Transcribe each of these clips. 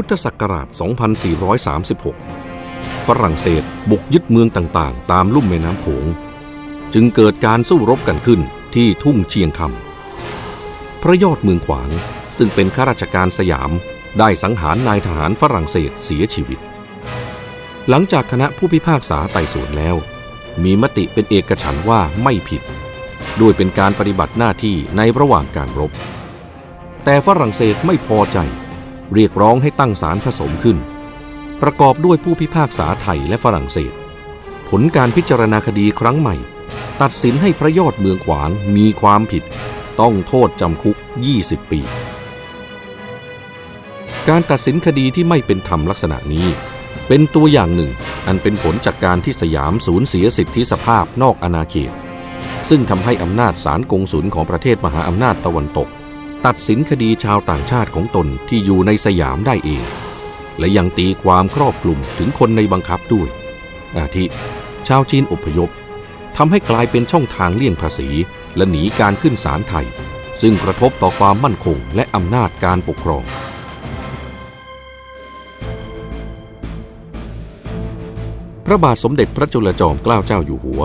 พุทธศักราช 2436 ฝรั่งเศสบุกยึดเมืองต่างๆ ตามลุ่มแม่น้ำโขง จึงเกิดการสู้รบกันขึ้นที่ทุ่งเชียงคำ พระยอดเมืองขวางซึ่งเป็นข้าราชการสยามได้สังหารนายทหารฝรั่งเศสเสียชีวิต หลังจากคณะผู้พิพากษาไต่สวนแล้ว มีมติเป็นเอกฉันว่าไม่ผิด ด้วยเป็นการปฏิบัติหน้าที่ในระหว่างการรบ แต่ฝรั่งเศสไม่พอใจ เรียกร้องให้ตั้งศาลผสมขึ้น ประกอบด้วยผู้พิพากษาไทยและฝรั่งเศส ผลการพิจารณาคดีครั้งใหม่ ตัดสินให้พระยอดเมืองขวางมีความผิด ต้องโทษจำคุก 20 ปี การตัดสินคดีที่ไม่เป็นธรรมลักษณะนี้ เป็นตัวอย่างหนึ่งอันเป็นผลจากการที่สยามสูญเสียสิทธิสภาพนอกอาณาเขตซึ่งทำให้อำนาจศาลกงสุลของประเทศมหาอำนาจตะวันตก ตัดสินคดีชาวต่างชาติของตนที่อยู่ในสยามได้เอง และยังตีความครอบคลุมถึงคนในบังคับด้วย อาทิ ชาวจีนอพยพทำให้กลายเป็นช่องทางเลี่ยงภาษี และหนีการขึ้นศาลไทย ซึ่งกระทบต่อความมั่นคงและอำนาจการปกครองพระบาทสมเด็จพระจุลจอมเกล้าเจ้าอยู่หัว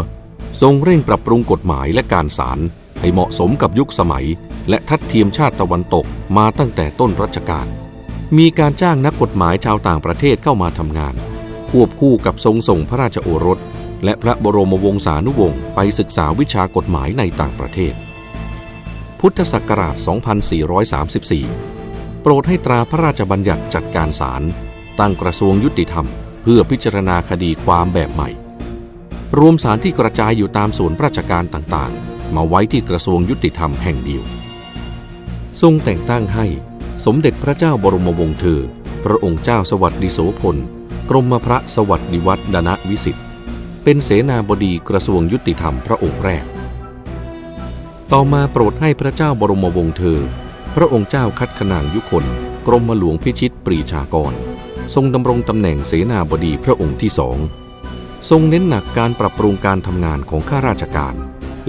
ทรงเร่งปรับปรุงกฎหมายและการศาลให้เหมาะสมกับยุคสมัย และทัดเทียมชาติตะวันตกมาตั้งแต่ต้นรัชกาล มีการจ้างนักกฎหมายชาวต่างประเทศเข้ามาทำงาน ควบคู่กับทรงส่งพระราชโอรส และพระบรมวงศานุวงศ์ไปศึกษาวิชากฎหมายในต่างประเทศ พุทธศักราช 2434 โปรดให้ตราพระราชบัญญัติจัดการศาลตั้งกระทรวงยุติธรรม เพื่อพิจารณาคดีความแบบใหม่ รวมสารที่กระจายอยู่ตามส่วนราชการต่างๆ มาไว้ที่กระทรวงยุติธรรมแห่งเดียว ทรงแต่งตั้งให้สมเด็จพระเจ้าบรมวงศ์เธอ พระองค์เจ้าสวัสดิโสพล กรมพระสวัสดิวัฒนวิสิทธิ์ เป็นเสนาบดีกระทรวงยุติธรรมพระองค์แรก ต่อมาโปรดให้พระเจ้าบรมวงศ์เธอ พระองค์เจ้าคัดขนางยุคน กรมหลวงพิชิตปรีชากร ทรงดำรงตำแหน่งเสนาบดีพระองค์ที่สอง ทรงเน้นหนักการปรับปรุงการทำงานของข้าราชการ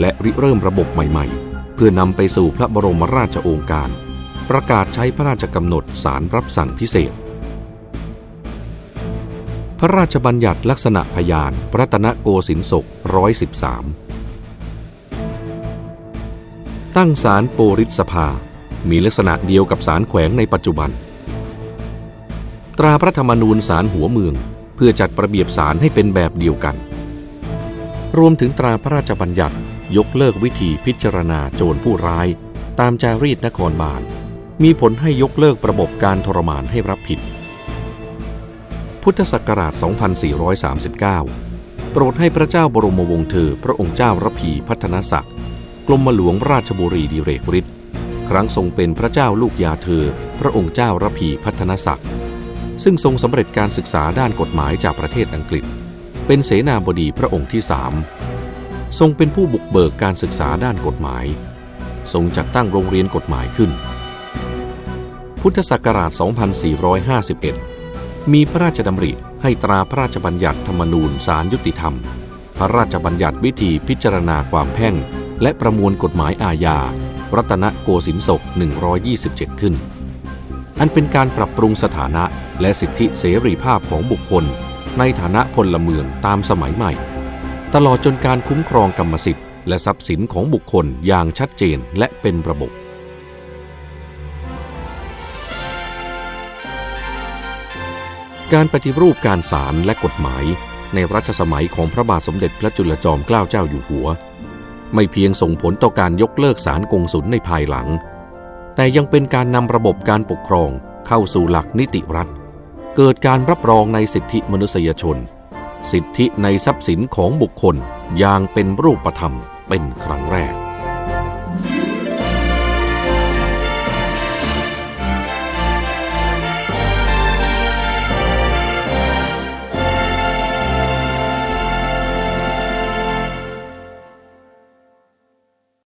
และริเริ่มระบบใหม่ ๆ เพื่อนำไปสู่พระบรมราชโองการ ประกาศใช้พระราชกำหนดสารรับสั่งพิเศษ พระราชบัญญัติลักษณะพยานรัตนโกสินศกร้อยสิบสามตั้งศาลโปริสภา มีลักษณะเดียวกับศาลแขวงในปัจจุบัน ตราพระธรรมนูญศาลหัวเมือง เพื่อจัดระเบียบศาลให้เป็นแบบเดียวกัน รวมถึงตราพระราชบัญญัติ ยกเลิกวิธีพิจารณาโจรผู้ร้าย ตามจารีตนครบาล มีผลให้ยกเลิกระบบการทรมานให้รับผิด พุทธศักราช 2439 โปรดให้พระเจ้าบรมวงศ์เธอพระองค์เจ้าระพีพัฒนศักดิ์กรมหลวงราชบุรีดิเรกฤทธิ์ครั้งทรงเป็นพระเจ้าลูกยาเธอ พระองค์เจ้าระพีพัฒนศักดิ์ซึ่งทรงสำเร็จการศึกษาด้านกฎหมายจากประเทศอังกฤษ เป็นเสนาบดีพระองค์ที่สาม ทรงเป็นผู้บุกเบิกการศึกษาด้านกฎหมาย ทรงจัดตั้งโรงเรียนกฎหมายขึ้น พุทธศักราช 2451 มีพระราชดำริให้ตราพระราชบัญญัติธรรมนูญสารยุติธรรม พระราชบัญญัติวิธีพิจารณาความแพ่ง และประมวลกฎหมายอาญา รัตนโกสินทร์ศก 127 ขึ้น อันเป็นการปรับปรุงสถานะและสิทธิเสรีภาพของบุคคล ในฐานะพลเมืองตามสมัยใหม่ ตลอดจนการคุ้มครองกรรมสิทธิ์และทรัพย์สินของบุคคลอย่างชัดเจนและเป็นระบบ การปฏิรูปการศาลและกฎหมาย ในรัชสมัยของพระบาทสมเด็จพระจุลจอมเกล้าเจ้าอยู่หัว ไม่เพียงส่งผลต่อการยกเลิกศาลกงสุลในภายหลัง แต่ยังเป็นการนำระบบการปกครองเข้าสู่หลักนิติรัฐ เกิดการรับรองในสิทธิมนุษยชน สิทธิในทรัพย์สินของบุคคลอย่างเป็นรูปธรรมเป็นครั้งแรก